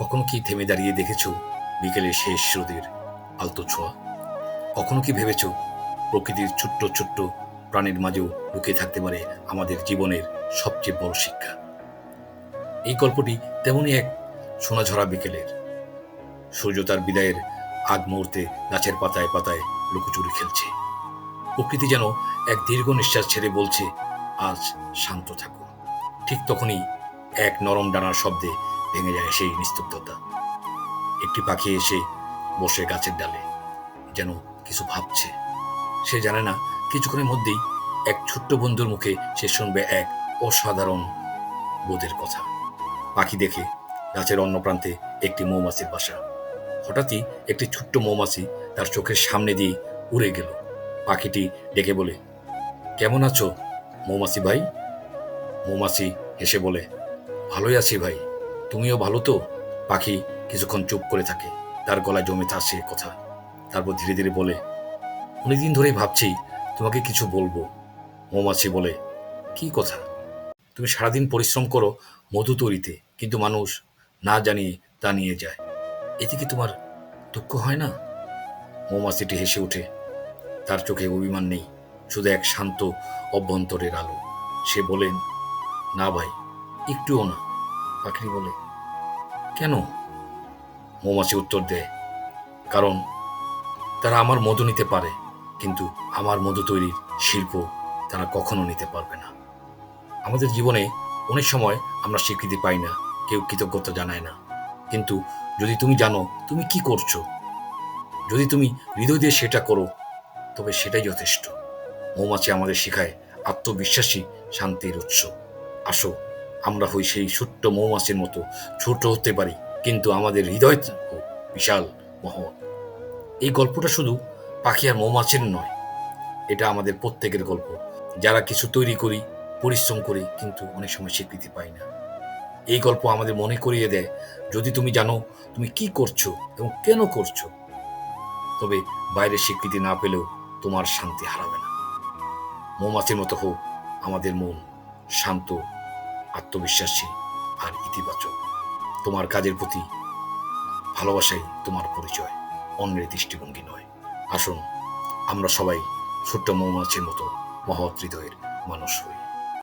কখনো কি থেমে দাঁড়িয়ে দেখেছ বিকেলের শেষ রোদের আলতো ছোঁয়া? কখনো কি ভেবেছ প্রকৃতির ছোট্ট ছোট্ট প্রাণীর মাঝেও লুকিয়ে থাকতে পারে আমাদের জীবনের সবচেয়ে বড় শিক্ষা? এই গল্পটি তেমনই এক সোনাঝরা বিকেলের। সূর্য তার বিদায়ের আগ মুহূর্তে গাছের পাতায় পাতায় লুকোচুরি খেলছে। প্রকৃতি যেন এক দীর্ঘ নিঃশ্বাস ছেড়ে বলছে, আজ শান্ত থাকো। ঠিক তখনই এক নরম ডানার শব্দে ভেঙে যায় সেই নিস্তব্ধতা। একটি পাখি এসে বসে গাছের ডালে, যেন কিছু ভাবছে। সে জানে না, কিছুক্ষণের মধ্যেই এক ছোট্ট বন্ধুর মুখে সে শুনবে এক অসাধারণ বোধের কথা। পাখি দেখে গাছের অন্য প্রান্তে একটি মৌমাছির বাসা। হঠাৎই একটি ছোট্ট মৌমাছি তার চোখের সামনে দিয়ে উড়ে গেল। পাখিটি ডেকে বলে, কেমন আছো মৌমাছি ভাই? মৌমাছি হেসে বলে ভালোই আছি ভাই। তুমিও ভালো তো? পাখি কিছুক্ষণ চুপ করে থাকে। তার গলায় জমে আসে কথা। তারপর ধীরে ধীরে বলে, অনেকদিন ধরেই ভাবছি তোমাকে কিছু বলব। মৌমাছি বলে, কি কথা? তুমি সারাদিন পরিশ্রম করো মধু তৈরিতে, কিন্তু মানুষ না জানিয়ে তা নিয়ে যায়। এতে কি তোমার দুঃখ হয় না? মৌমাছিটি হেসে ওঠে। তার চোখে অভিমান নেই, শুধু এক শান্ত অভ্যন্তরের আলো। সে বলেন না ভাই একটুও না পাখি বলে। কেন? মৌমাছি উত্তর দেয় কারণ তারা আমার মধু নিতে পারে, কিন্তু আমার মধু তৈরির শিল্প তারা কখনো নিতে পারবে না। আমাদের জীবনে অনেক সময় আমরা স্বীকৃতি পাই না, কেউ কৃতজ্ঞতা জানায় না। কিন্তু যদি তুমি জানো তুমি কি করছ, যদি তুমি হৃদয় দিয়ে সেটা করো, তবে সেটাই যথেষ্ট। মৌমাছি আমাদের শেখায় আত্মবিশ্বাসী শান্তির উৎস। আসো আমরা হই সেই ছোট্ট মৌমাছির মতো ছোট হতে পারি, কিন্তু আমাদের হৃদয় বিশাল মহৎ। এই গল্পটা শুধু পাখি আর মৌমাছির নয়, এটা আমাদের প্রত্যেকের গল্প। যারা কিছু তৈরি করি, পরিশ্রম করি, কিন্তু অনেক সময় স্বীকৃতি পাই না। এই গল্প আমাদের মনে করিয়ে দেয়, যদি তুমি জানো তুমি কি করছ এবং কেন করছ, তবে বাইরের স্বীকৃতি না পেলেও তোমার শান্তি হারাবে না। মৌমাছির মতো হোক, আমাদের মন শান্ত আত্মবিশ্বাসী আর ইতিবাচক। তোমার কাজের প্রতি ভালোবাসাই তোমার পরিচয়, অন্যের দৃষ্টিভঙ্গি নয়। আসুন, আমরা সবাই ছোট্ট মৌমাছির মতো মহৎ হৃদয়ের মানুষ হই।